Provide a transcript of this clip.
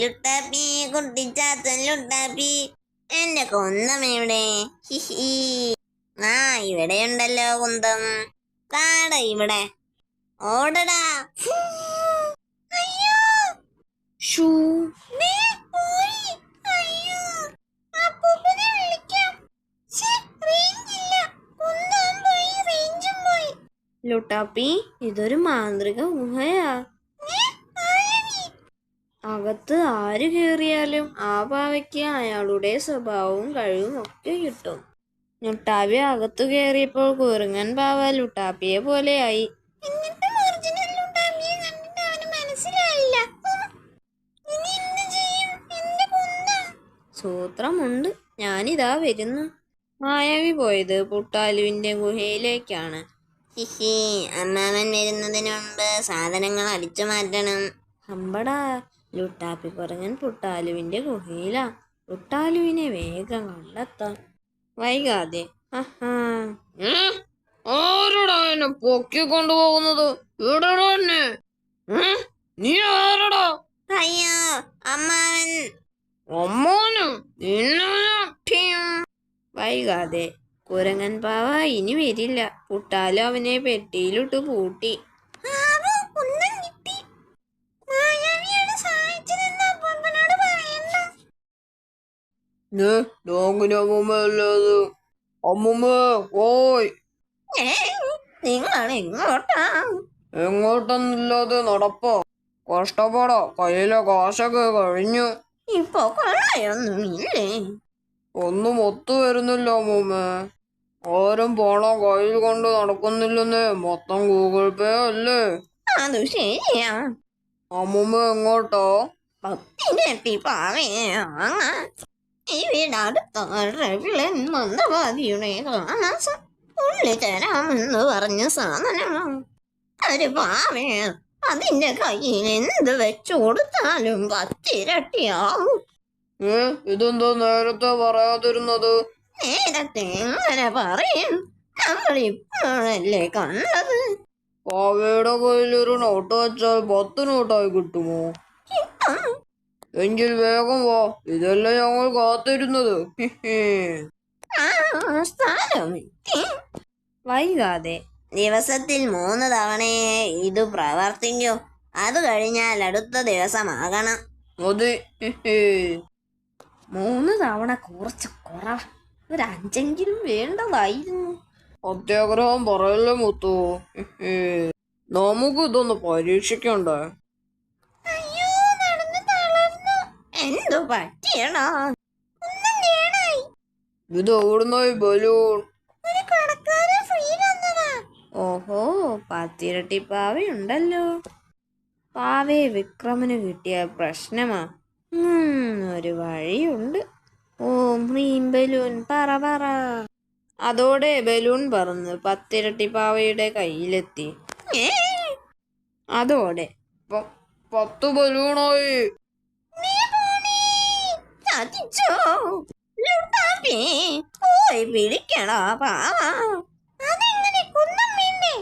ലുട്ടാപ്പി കുട്ടിച്ചാത്തൻ ലുട്ടാപ്പി എന്റെ കുന്തം ഇവിടെ. ഹിഹി ആ ഇവിടെയുണ്ടല്ലോ കുന്തം. കാട ഇവിടെ. ഓടടാ. ലുട്ടാപ്പി ഇതൊരു മാന്ത്രിക ആരവി? അകത്ത് ആര് കയറിയാലും ആ പാവയ്ക്ക് അയാളുടെ സ്വഭാവവും കഴിവും ഒക്കെ കിട്ടും. ലുട്ടാപ്പി അകത്തു കയറിയപ്പോൾ കുറുങ്ങൻ പാവ ലുട്ടാപ്പിയെ പോലെയായി. സൂത്രമുണ്ട്. ഞാനിതാ വരുന്നു. മായാവി പോയത് പുട്ടാലുവിന്റെ ഗുഹയിലേക്കാണ്. ഹിഹി, അമ്മാവൻ വരുന്നതിന് മുമ്പ് സാധനങ്ങൾ അടിച്ചു മാറ്റണം. അമ്പടാ. ലുട്ടാപ്പി പറഞ്ഞൻ പുട്ടാലുവിന്റെ ഗുഹയിലാ. പുട്ടാലുവിനെ വേഗം കണ്ടെത്താം. വൈകാതെ. വൈകാതെ കുരങ്ങൻ പാവ ഇനി വരില്ല. പുട്ടാലു അവനെ പെട്ടിയിലിട്ട് പൂട്ടി. ഏ, ഡോങ്ങിന് അമ്മൂമ്മയല്ലത് അമ്മൂമ്മ ഓയ് നിങ്ങൾ എങ്ങോട്ടാ എങ്ങോട്ടൊന്നില്ലാതെ നടപ്പോ കഷ്ടപ്പാടോ കയ്യിലെ കാശൊക്കെ കഴിഞ്ഞു ഇപ്പൊ കൊള്ളയൊന്നുമില്ലേ ഒന്നും ഒത്തു വരുന്നില്ല അമ്മൂമ്മ ആരും പണം കയ്യിൽ കൊണ്ട് നടക്കുന്നില്ലെന്ന് മൊത്തം ഗൂഗിൾ പേ അല്ലേ അത് ശരിയാ അമ്മൂമ്മ എങ്ങോട്ടാ പത്തിരട്ടി പാവയാണ് വീടടുത്ത റെവിളൻ മന്ദവാദിയുടെ താമസം ഉള്ളി തരാമെന്ന് പറഞ്ഞ സാധനമാണ് ഒരു പാവയ അതിന്റെ കയ്യിൽ എന്ത് വെച്ചു കൊടുത്താലും പത്തിരട്ടിയാവും ഏ നേരത്തെ പറയാതിരുന്നത് നേരത്തെ എങ്ങനെ പറയും നമ്മൾ ഇപ്പോഴല്ലേ കണ്ടത് പാവയുടെ കയ്യിൽ ഒരു നോട്ട് വെച്ചാൽ പത്ത് നോട്ടായി കിട്ടുമോ? കിട്ടും എങ്കിൽ വേഗം വാ. ഇതല്ലേ ഞങ്ങൾ കാത്തിരുന്നത്. വൈകാതെ ദിവസത്തിൽ മൂന്ന് തവണയെ ഇത് പ്രവർത്തിക്കൂ. അത് കഴിഞ്ഞാൽ അടുത്ത ദിവസമാകണം. അതെ. മൂന്ന് തവണ കുറച്ച് കുറവ. ഒരു അഞ്ചെങ്കിലും വേണ്ടതായിരുന്നു. സത്യാഗ്രഹം പറയല്ലേ മുത്തു. നമുക്ക് ഇതൊന്ന് പരീക്ഷിക്കണ്ടേ? എന്തു പറ്റിയടാ? ഒന്നും കേടായി. ഇത് എവിടുന്നായി ബലൂൺ. ഒരു കടക്കാരൻ ഫ്രീ തന്നതാ ഓഹോ പത്തിരട്ടി പാവയുണ്ടല്ലോ പാവയെ വിക്രമന് കിട്ടിയ പ്രശ്നമാ. ഒരു വഴിയുണ്ട്. ഓ ഹ്രീം ബലൂൺ പറ പറ. അതോടെ ബലൂൺ പറന്ന് പത്തിരട്ടി പാവയുടെ കയ്യിലെത്തി. അതോടെ. പത്ത് ബലൂണായി. ചതിച്ചോ ലുട്ടാപ്പി പോയി പിടിക്കണോ പാവാ. അതെങ്ങനെ കുന്നം മീനെ